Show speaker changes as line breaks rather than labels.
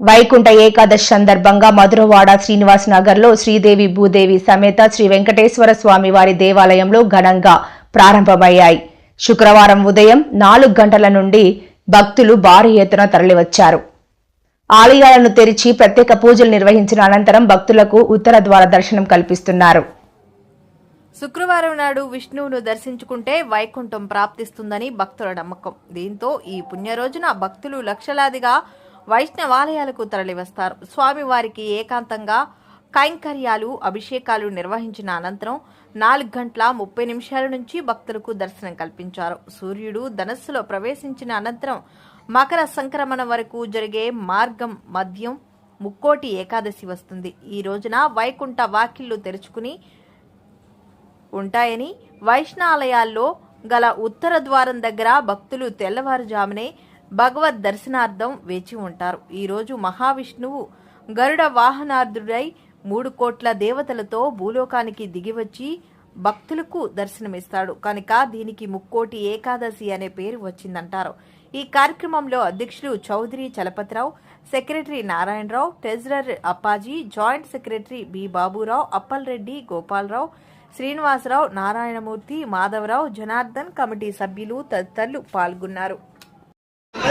వైకుంఠ ఏకాదశి సందర్భంగా మధురవాడ శ్రీనివాస్ నగర్లో శ్రీదేవి భూదేవి సమేత శ్రీ వెంకటేశ్వర స్వామి వారి దేవాలయంలో ఘనంగా ప్రారంభమయ్యాయి. శుక్రవారం ఉదయం నాలుగు గంటల నుండి భక్తులు భారీ ఎత్తున తరలివచ్చారు. ఆలయాలను తెరిచి ప్రత్యేక పూజలు నిర్వహించిన అనంతరం భక్తులకు ఉత్తర ద్వార దర్శనం కల్పిస్తున్నారు.
శుక్రవారం నాడు విష్ణువును దర్శించుకుంటే వైకుంఠం ప్రాప్తిస్తుందని భక్తుల నమ్మకం. దీంతో ఈ పుణ్య రోజున భక్తులు లక్షలాదిగా వైష్ణవాలయాలకు తరలివస్తారు. స్వామివారికి ఏకాంతంగా కైంకర్యాలు అభిషేకాలు నిర్వహించిన అనంతరం నాలుగు గంటల ముప్పై నిమిషాల నుంచి భక్తులకు దర్శనం కల్పించారు. సూర్యుడు ధనస్సులో ప్రవేశించిన అనంతరం మకర సంక్రమణ వరకు జరిగే మార్గం మద్యం ముక్కోటి ఏకాదశి వస్తుంది. ఈ రోజున వైకుంఠ వాకిళ్ళు తెరుచుకుని ఉంటాయని వైష్ణాలయాల్లో గల ఉత్తర ద్వారం దగ్గర భక్తులు తెల్లవారుజామునే భగవద్ దర్శనార్థం వేచి ఉంటారు. ఈరోజు మహావిష్ణువు గరుడ వాహనార్థుడై మూడు కోట్ల దేవతలతో భూలోకానికి దిగివచ్చి భక్తులకు దర్శనమిస్తాడు. కనుక దీనికి ముక్కోటి ఏకాదశి అనే పేరు వచ్చిందంటారు. ఈ కార్యక్రమంలో అధ్యక్షులు Chowdary Chalapathirao secretary Narayanarao treasurer Appaji joint secretary B Baburao Appalreddy Gopalarao Srinivasarao Narayanamurthy Madhavarao Janardhan committee సభ్యులు తదితరులు పాల్గొన్నారు.